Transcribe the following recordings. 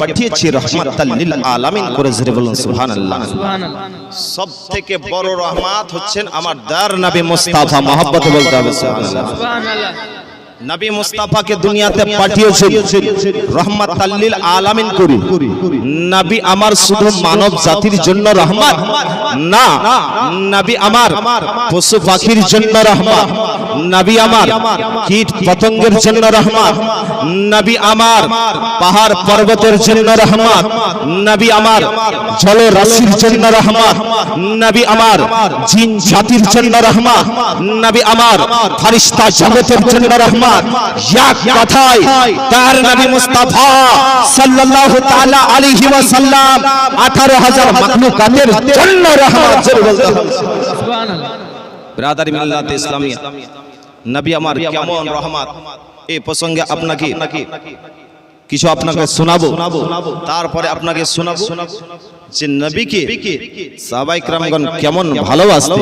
পাঠিয়েছি সবথেকে আলামিন করে জোরে বলুন সুবহানাল্লাহ। সব থেকে বড় রহমত হচ্ছেন আমার দার নবী মুস্তাফা মহব্বত বলতে হবে সুবহানাল্লাহ। নবী মুস্তাফাকে দুনিয়াতে পাঠিয়েছেন। রহমাতাল লিল আলামিন করে। নবী আমার শুধু মানব জাতির জন্য রহমত না, নবী আমার পশু পাখির জন্য রহমত নবী আমার কীট পতঙ্গের জন্য রহমত নবী আমার পাহাড় পর্বতের জন্য রহমত নবী আমার জলরাশির জন্য রহমত নবী আমার জিন জাতির জন্য রহমত নবী আমার ফারিস্তা জগতের জন্য রহমত রহমত এক কথায় তার নবী মুস্তাফা সাল্লাল্লাহু তাআলা আলাইহি ওয়াসাল্লাম 18000 মাখলুকাতের জন্য রহমত জোরে বলতে সুবহানাল্লাহ ব্রাদার মিল্লাত ইসলামী নবী আমার কেমন রহমত? এই প্রসঙ্গে আপনাকে কিছু আপনাকে শোনাবো। তারপরে আপনাকে শোনাবো যে নবীকে সাবাই ক্রামগণ কেমন ভালোবাসতে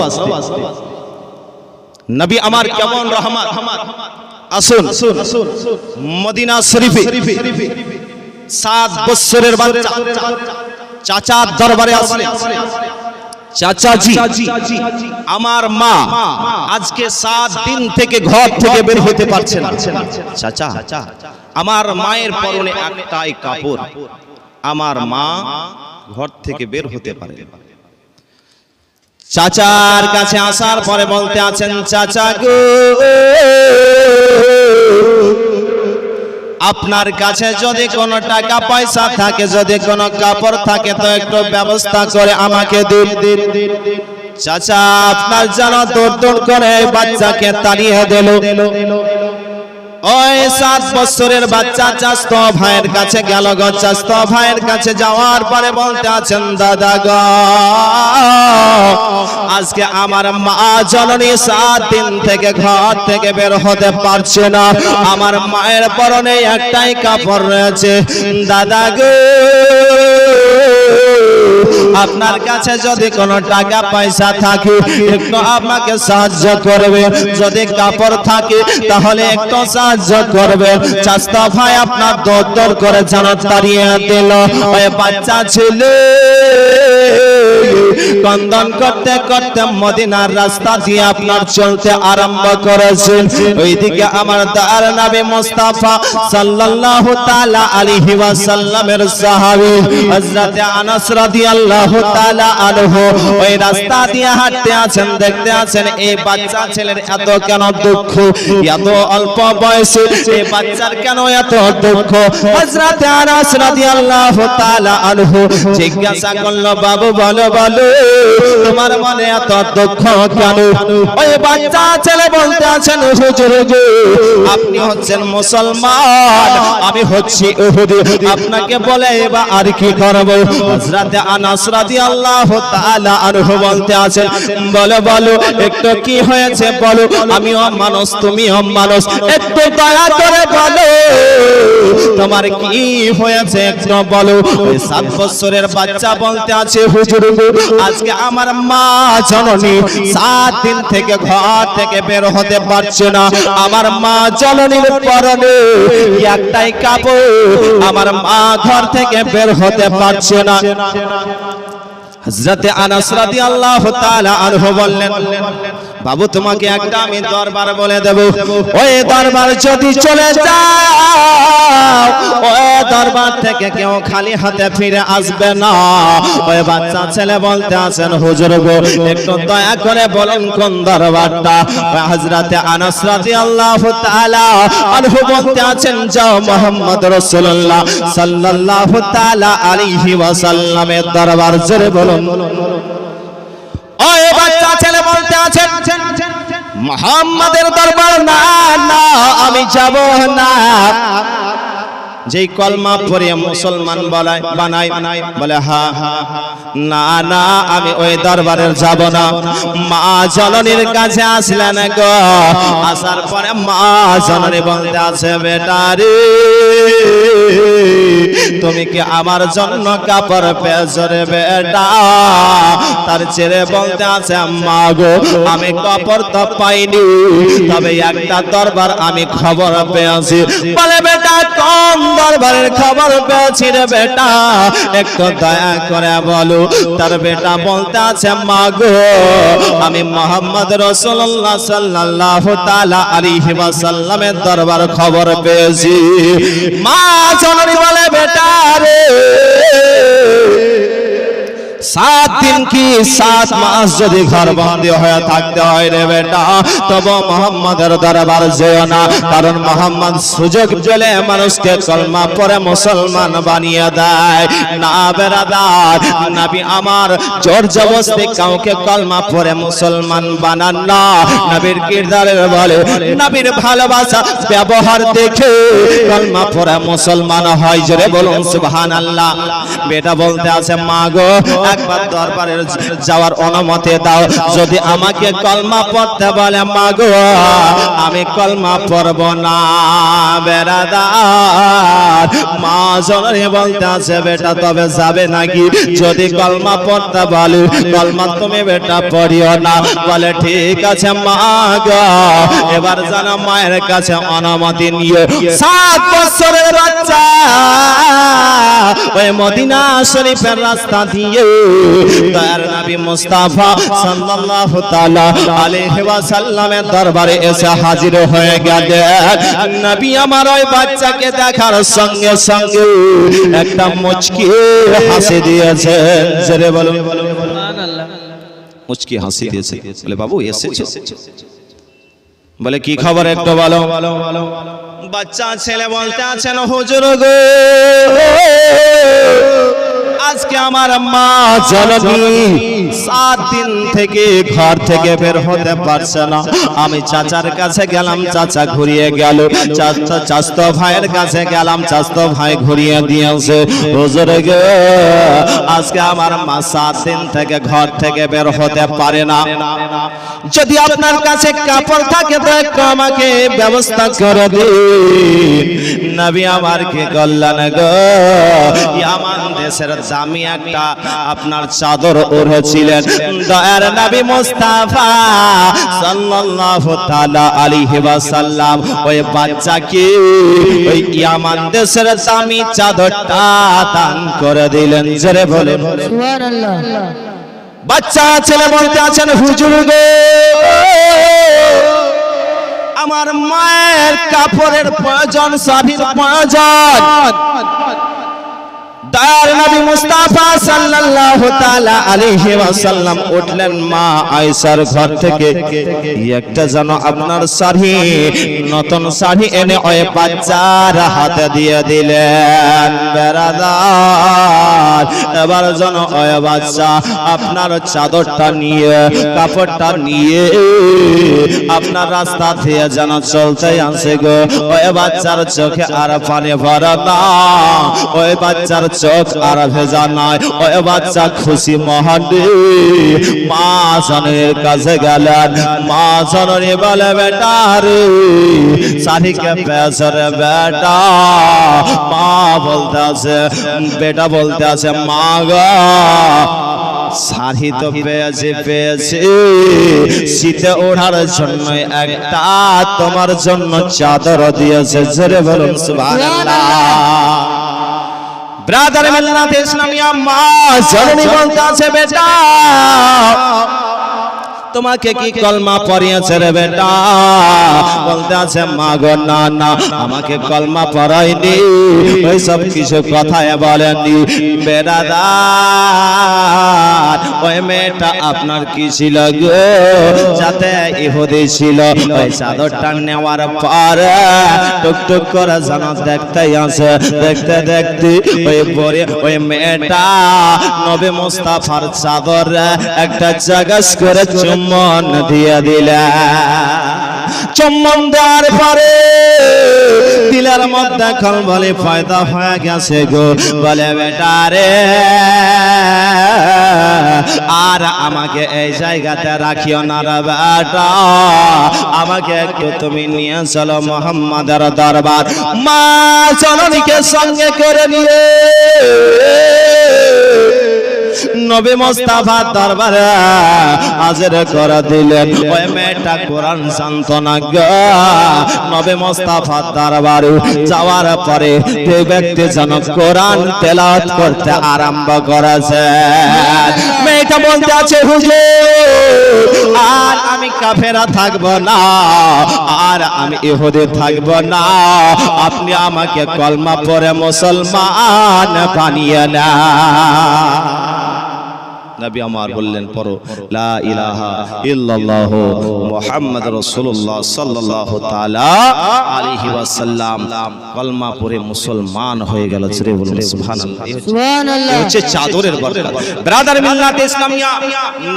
নবী আমার কেমন রহমত? আসুন। মদিনা শরীফে সাত বছরের বাচ্চা, চাচার দরবারে আসলেন চাচাজি, আমার মা আজকে সাত দিন থেকে ঘর থেকে বের হতে পারছে না। চাচা, আমার মায়ের পরনে একটাই কাপড়। আমার মা ঘর থেকে বের হতে পারে। চাচার কাছে আসার পরে বলতে আছেন, চাচা গো, আপনার কাছে যদি কোনো টাকা পয়সা থাকে, যদি কোনো কাপড় থাকে, তো একটু ব্যবস্থা করে আমাকে দিন। দিন চাচা আপনার যেন দৌড় দৌড় করে বাচ্চাকে তাড়িয়ে দিল। ওই সাত বছরের বাচ্চা চাস্ত ভাইয়ের কাছে গেল গো, চাস্ত ভাইয়ের কাছে যাওয়ার পরে বলতে আছেন, দাদা গ, আজকে আমার মা জননী সাত দিন থেকে ঘর থেকে বের হতে পারছে না। আমার মায়ের পরনে একটাই কাপড় রয়েছে। দাদা গো আপনার কাছে যদি কোনো টাকা পয়সা থাকে, একটু আমাকে সাহায্য করবে। যদি কাপড় থাকে, তাহলে একটু সাহায্য করবে। চাস্তা ভাই আপনার দর দর করে জানা তাড়িয়ে দিল। বাচ্চা ছেলে। কন্দন করতে করতে মদিনার রাস্তা দিয়ে আপনার চলতে আরম্ভ করেছেন। ওইদিকে আমার দার নবী মুস্তাফা সাল্লাল্লাহু তাআলা আলাইহি ওয়াসাল্লামের সাহাবী হযরত আনাস রাদিয়াল্লাহু তাআলা আনহু ওই রাস্তা দিয়ে হাঁটতে আছেন, দেখতে আছেন এই বাচ্চা ছেলের এত কেন দুঃখ? এত অল্প বয়সে এই বাচ্চার কেন এত দুঃখ? হযরত আনাস রাদিয়াল্লাহু তাআলা আনহু জিজ্ঞাসা করল, বাবু, বলো বলো তোমার মনে এত দুঃখ কেন? ওই বাচ্চা ছেলে বলতে আছেন আপনি হচ্ছেন মুসলমান, আমি হচ্ছি ইহুদি আপনাকে বলে এবার আর কি করব? হযরত আনাস রাদিয়াল্লাহু তাআলা বলতে আছেন, বলো বলো, একটু কি হয়েছে? বলো, আমিও মানুষ, তুমিও মানুষ, একটু দয়া করে বলো তোমার কি হয়েছে? একটু বলো। ওই সাত বছরের বাচ্চা বলতে আছে, হুজুর, আজকে আমার মা জননী সাত দিন থেকে ঘর থেকে বের হতে পারছে না। আমার মা জননীর পরনে একটাই কাপড়, আমার মা ঘর থেকে বের হতে পারছে না। হযরতে আনাস রাদিয়াল্লাহু তাআলা আনহু বললেন বাবু তোমাকে একটা আমি দরবার বলে দেব। ওই দরবার যদি চলে যাও ওই দরবার থেকে কেউ খালি হাতে ফিরে আসবে না। ওই বাচ্চা ছেলে বলতে আছেন হুজুর গো একটু দয়া করে বলেন কোন দরবারটা? হযরতে আনাস রাদিয়াল্লাহু তাআলা আনহু বলতে আছেন যাও মুহাম্মদ রাসূলুল্লাহ সাল্লাল্লাহু তাআলা আলাইহি ওয়াসাল্লামের দরবার। জোরে বলুন। ওই বাচ্চা ছেলে বলতে আছেন মোহাম্মদের দরবার না না আমি যাব না যেই কলমা পড়ে মুসলমান বলায় বানাই বলে, হা না না, আমি ওই দরবারের যাব না। মা জননীর কাছে আসলেন গো। আসার পরে মা জননী বলতে আছে, বেটারে, তুমি কি আমার জন্য কাপড় পেছরে বেটা? তার ছেলে বলতে আছে, মা গো, আমি কাপড় তো পাইনি, তবে একটা দরবার আমি খবর পেয়েছি। বলে বেটা দরবারের খবর পেয়েছি রে বেটা। একটু দয়া করে বলো, তার বেটা বলতে আছে, মা গো, আমি মোহাম্মদ রসুল্লাহ সাল্লাহ তালা আলিহি ওয়াসাল্লামের দরবার খবর পেয়েছি। মা চলি বলে, বেটা রে সাত দিন কি সাত মাস যদি ঘর বন্দী হয়ে থাকতে হয় রে বেটা, তবে মোহাম্মদের দরবার যেও না, কারণ মোহাম্মদ সুযোগ পেলে মানুষকে কলমা পরে মুসলমান বানিয়ে দেয়। না বেরাদার, নবী আমার জোর জবস্তি কাউকে কলমা পরে মুসলমান বানান না। নবীর কিরদারের বলে, নবীর ভালোবাসা ব্যবহার দেখে কলমা পরে মুসলমান হয়। জোরে বলুন, সুবহানাল্লাহ। বেটা বলতে আছে, মা গো একবার দরবারে যাওয়ার অনুমতি দাও। যদি আমাকে কলমা পড়তে বলে মা গো আমি কলমা পড়ব না। বেড়াদার মা জননী বলতে আছে বেটা, তবে যাবে নাকি? যদি কলমা পড়তে বলে, কলমা তুমি বেটা পড়িও না। বলে, ঠিক আছে মা এবার জানা মায়ের কাছে অনুমতি নিয়ে সাত বছরের বাচ্চা ওই মদিনা শরীফের রাস্তা দিয়ে দয়ার নবী মুস্তাফা সাল্লাল্লাহু তাআলা আলাইহি ওয়াসাল্লামের দরবারে এসে হাজির হয়ে গেলেন। নবী আমার ওই বাচ্চাকে দেখার সঙ্গে সঙ্গে একটা মুচকি হাসি দিয়েছেন জোরে বলুন। মুচকি হাসি দিয়েছে। বলে, বাবু, এসেছে? বলে, কি খবর একটু বলো? বাচ্চা ছেলে বলতে আছেন, হুজুর গো। আজকে আমার মা জননী সাত দিন থেকে ঘর থেকে বের হতে পারছে না। আমি চাচার কাছে গেলাম, চাচা ঘুরিয়ে গেল। চাচা চাস্ত ভাইয়ের কাছে গেলাম চাস্ত ভাই ঘুরিয়ে দিয়েছে। হুজুর গো, আজকে আমার মা সাত দিন থেকে ঘর থেকে বের হতে পারে না। যদি আপনার কাছে কাপড় থাকে, তো একটু আমাকে ব্যবস্থা করে দিন। নবী আমার কি করলেন গো, ইয়ামান দেশের দামি একটা আপনার চাদর ওড়েছিলেন। দয়ার নবী মুস্তাফা সাল্লাল্লাহু তাআলা আলাইহি ওয়াসাল্লাম ওই বাচ্চাকে ওই ইয়ামান দেশের দামি চাদরটা দান করে দিলেন। জোরে বলেন। সুবহানাল্লাহ। বাচ্চা ছেলে বলতে আছেন হুজুর গো আমার মায়ের কাপড়ের প্রয়োজন শাড়ির প্রয়োজন। দয়ার নবী মুস্তাফা সাল্লাল্লাহু তাআলা আলাইহি ওয়াসাল্লাম উঠলেন মা আয়েশার ঘর থেকে। একটা যেন আপনার শাড়ি, নতুন শাড়ি এনে ওই বাচ্চার হাতে দিয়ে দিলেন। বেরাদার এবার যেন ওই বাচ্চা আপনার চাদরটা নিয়ে, কাপড়টা নিয়ে আপনার রাস্তা দিয়ে যেন চলতে আসে গো। ওই বাচ্চার চোখে আর পানি ভরা না। ওই বাচ্চার চোখ আর ভেজা নাই। ওই বাচ্চা খুশি মহানে মা জনের কাছে গেলেন। মা জননী বলে, বেটা রে সারিকে পেছরে বেটা। মা বলতে আছে বেটা বলতে আছে মা গা তো পেয়েছে পেয়েছে। শীতে ওঠার জন্য একটা তোমার জন্য চাদর দিয়েছে। জোরে বলুন, সুবহানাল্লাহ। ব্রাদার মিল্লাত ইসলামিয়া মা জননী বলতে আছে বেটা তোমাকে কি কলমা পড়িয়েছে রে বেটা? বলতে আছে মা গো না না আমাকে কলমা পড়াইনি ওই সব কিছু কথায় বলেনি। বেড়াদার ওই মেয়েটা আপনার কি ছিল গো? যাতে ইহুদি ছিল। ওই চাদরটা নেওয়ার পর টুকটুক করে জানা দেখতে আসে। দেখতে দেখতে ওই পরে ওই মেয়েটা নবী মুস্তাফার চাদর একটা জাগাস করে চুম্বন দিয়ে দিলা। চুম্বন দেওয়ার পরে দিলের মধ্যে কল বলে, ফায়দা হয়ে গেছে গো। বলে, বেটা রে, আর আমাকে এই জায়গাতে রাখিও না রে বেটা। আমাকে একটু তুমি নিয়ে চলো মোহাম্মদের দরবার। মা চলনিকে সঙ্গে করে নিয়ে নবী মুস্তাফা দরবারে হাজির করে দিলেন। ওই মেয়েটা কোরআন জানতো না নবী মুস্তাফা দরবারে যাওয়ার পরে যে ব্যক্তি যেন কোরআন তেলাওয়াত করতে আরম্ভ করেছে। মেয়েটা বলতে আছে, হুজুর, আর আমি কাফেরা থাকব না, আর আমি ইহুদি থাকব না। আপনি আমাকে কলমা পরে মুসলমান বানিয়ে না নবী আমার বললেন পড়ো। লা ইলাহা ইল্লাল্লাহ মুহাম্মদ রাসূলুল্লাহ সাল্লাল্লাহু তাআলা আলাইহি ওয়াসাল্লাম। কলমা পড়ে মুসলমান হয়ে গেল জোরে বলুন সুবহানাল্লাহ। সুবহানাল্লাহ। হচ্ছে চাদরের বরকত। ব্রাদার মিল্লাতে ইসলামিয়া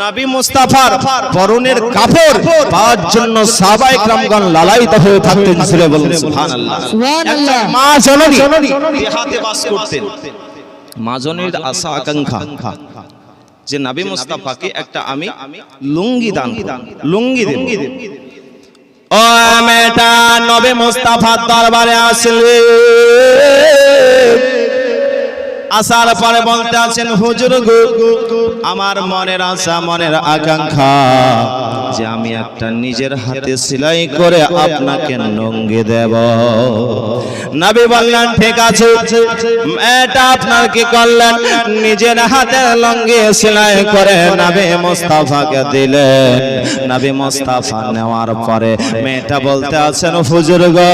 নবী মুস্তাফার পরনের কাপড় পাওয়ার জন্য সাহাবায়ে کرامগণ লালায়িত হয়ে থাকতেন জোরে বলুন সুবহানাল্লাহ। সুবহানাল্লাহ। মা জননী হাতে বাস করতেন। মা আশা আকাঙ্ক্ষা যে নাবি মুস্তাফাকে একটা আমি লুঙ্গি দান লুঙ্গি লুঙ্গি দেব। ও মেটা নবী মুস্তাফার দরবারে আসলে। আসার পরে বলতে আছেন হুজুর গো আমার মনের আশা মনের আকাঙ্ক্ষা যে আমি একটা নিজের হাতে সেলাই করে আপনাকে নঙ্গি দেব। নবী বললেন ঠিক আছে এটা আপনার কি করলেন? নিজের হাতে লঙ্গি সেলাই করে নবী মুস্তাফাকে দিলেন। নবী মুস্তাফা নেওয়ার পরে মেয়েটা বলতে আছেন হুজুর গো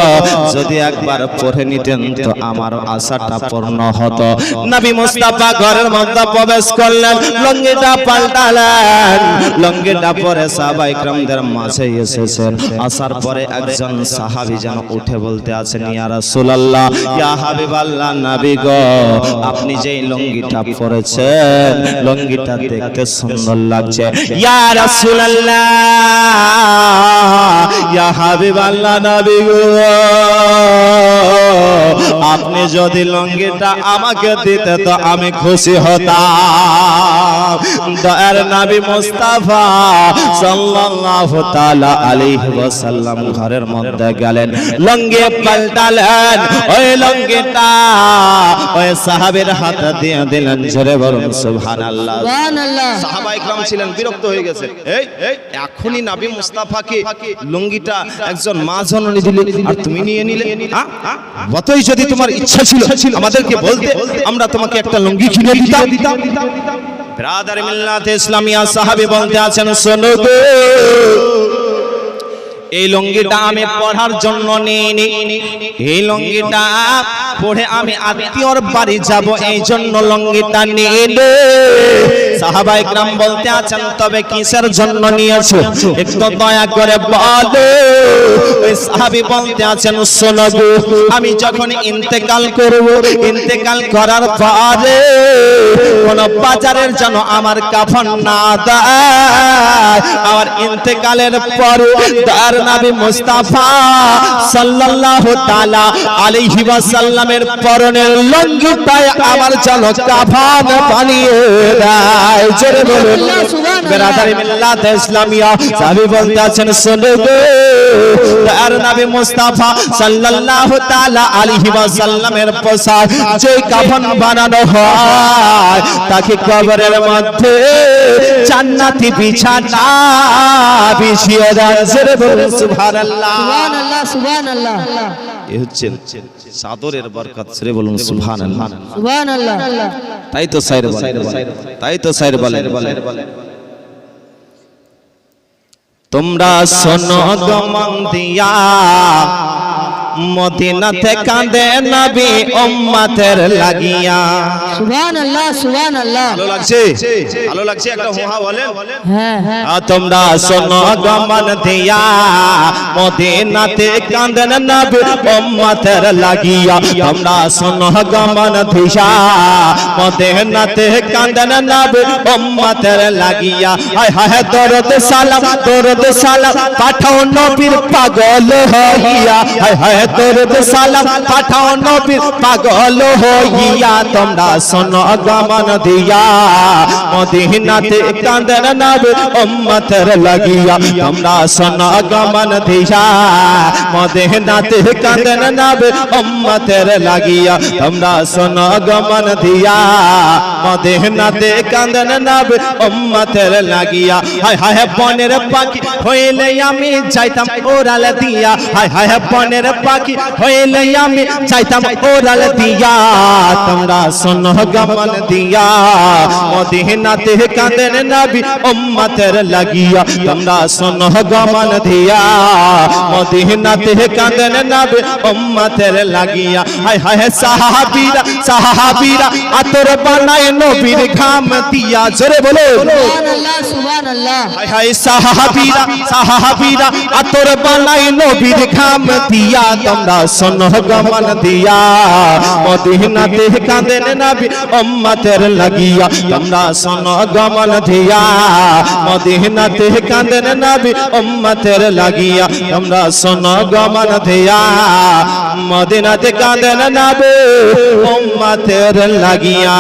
যদি একবার পরে নিতেন তো আমার আশাটা পূর্ণ হতো। নবী মুস্তাফা ঘরের মধ্যে প্রবেশ করলেন লঙ্গিটা পাল্টালেন। লঙ্গিটা পরে আপনি পরেছেন দেখতে সুন্দর লাগছে। আপনি যদি লঙ্গিটা আমাকে দিতে, তো আমি খুশি হতাম। দয়ার নাবি মুস্তাফা তাআলা আলাইহি ওয়াসাল্লাম ঘরের মধ্যে গেলেন। লঙ্গি পাল্টালেন। ওই লঙ্গিটা ওই সাহাবীর হাতে দিয়ে দিলেন। জোরে বলুন সুবহানাল্লাহ। সুবহানাল্লাহ। সাহাবা ইকরাম ছিলেন বিরক্ত হয়ে গেছে। এই এখনই নবী মুস্তাফাকে লুঙ্গিটা একজন মা জননী দিলে আর তুমি নিয়ে নিলে? অতই যদি তোমার ইচ্ছা ছিল আমাদেরকে বলতে আমরা তোমাকে একটা লুঙ্গি কিনে দিতাম। ব্রাদার মিল্লাতে ইসলামিয়া সাহাবী বলতে আছেন শোনো এই লুঙ্গিটা আমি পড়ার জন্য নিইনি। এই লুঙ্গিটা পড়ে আমি আত্মীয়র বাড়ি যাব, এই জন্য লঙ্গিটা নিয়ে নে সাহাবা ইকরাম বলতে আছেন, তবে কিসের জন্য নিয়েছো? একটু দয়া করে বলো। ওই সাহাবী বলতে আছেন, শোনো আমি যখন ইন্তেকাল করব, ইন্তেকাল করার পরে কোন বাজারের জন্য আমার কাফন না দেয়। আমার ইন্তেকালের পরে তার নবী মুস্তাফা সাল্লাল্লাহু তাআলা আলাইহি ওয়াসাল্লামের পরনের লঙ্গিটায় আমার জন্য কাফন বানিয়ে দেয়। জোরে বলুন। বেরাদারি মিল্লাত ইসলামিয়া সাহাবী বলতে আছেন, শুনে গো। তার নবী মুস্তাফা সাল্লাল্লাহু তাআলা আলাইহি ওয়াসাল্লামের পোশাক যে কাফন বানানো হয়, তাকে কবরের মধ্যে জান্নাতি বিছানা বিছিয়ে দেন জোরে বলুন। সুবহানাল্লাহ। সুবহানাল্লাহ সুবহানাল্লাহ। এ হচ্ছে চাদরের বরকত রে বলুন সুবহানাল্লাহ। সুবহানাল্লাহ। তাই তো সাইর বলে। তাই তো সাইর বলে। তোমরা শোনো গমন দিয়া। মদিনাতে কাঁদে নবী উম্মতের লাগিয়া। সুবহানাল্লাহ সুবহানাল্লাহ। ভালো লাগছে? ভালো লাগছে? একটা হোহা বলেন। হ্যাঁ হ্যাঁ। আ তোমরা শোনো গমন দিয়া। মদিনাতে কাঁদেন নবী উম্মতের লাগিয়া। তোমরা শোনো গমন দিয়া। মদিনাতে কাঁদেন নবী উম্মতের লাগিয়া। হায় হায় দরদ সালাম দরদ সালাম। পাঠাও নবীর পাগল হইয়া। হায় হায় তোর সালাম পাঠাও নবীর পাগল হইয়া, তোমরা শোনো গমন দিয়া। মদিনাতে কাঁদন নবী উম্মতের লাগিয়া, তোমরা শোনো গমন দিয়া। মদিনাতে কাঁদন নবী উম্মতের লাগিয়া, তোমরা শোনো গমন দিয়া। মদিনাতে কাঁদন নবী উম্মতের লাগিয়া। হায় হায় বনের পাখি হইলে আমি যাইতাম, ওরাল দিয়া। হায় হায় বনের পাখি হইলে আমি যাইতাম ওরাল দিয়া তোমরা শোনো গমন দিয়া মদিনাতে কাঁদেন নবী উম্মতের লাগিয়া তোমরা শোনো গমন দিয়া মদিনাতে কাঁদেন নবী উম্মতের লাগিয়া হায় হায় সাহাবীরা সাহাবীরা আতর বানায় নবীর ঘাম দিয়া জোরে বলো সুবহান আল্লাহ সুবহান আল্লাহ হায় হায় সাহাবীরা সাহাবীরা আতর বানাই নবীর ঘাম দিয়া তোমরা শোনো গমন দিয়া মদিনাতে কাঁদেন নবী উম্মতের লাগিয়া তোমরা শোনো গমন দিয়া মদিনাতে কাঁদেন নবী উম্মতের লাগিয়া তোমরা শোনো গমন দিয়া মদিনাতে কাঁদেন নবী উম্মতের লাগিয়া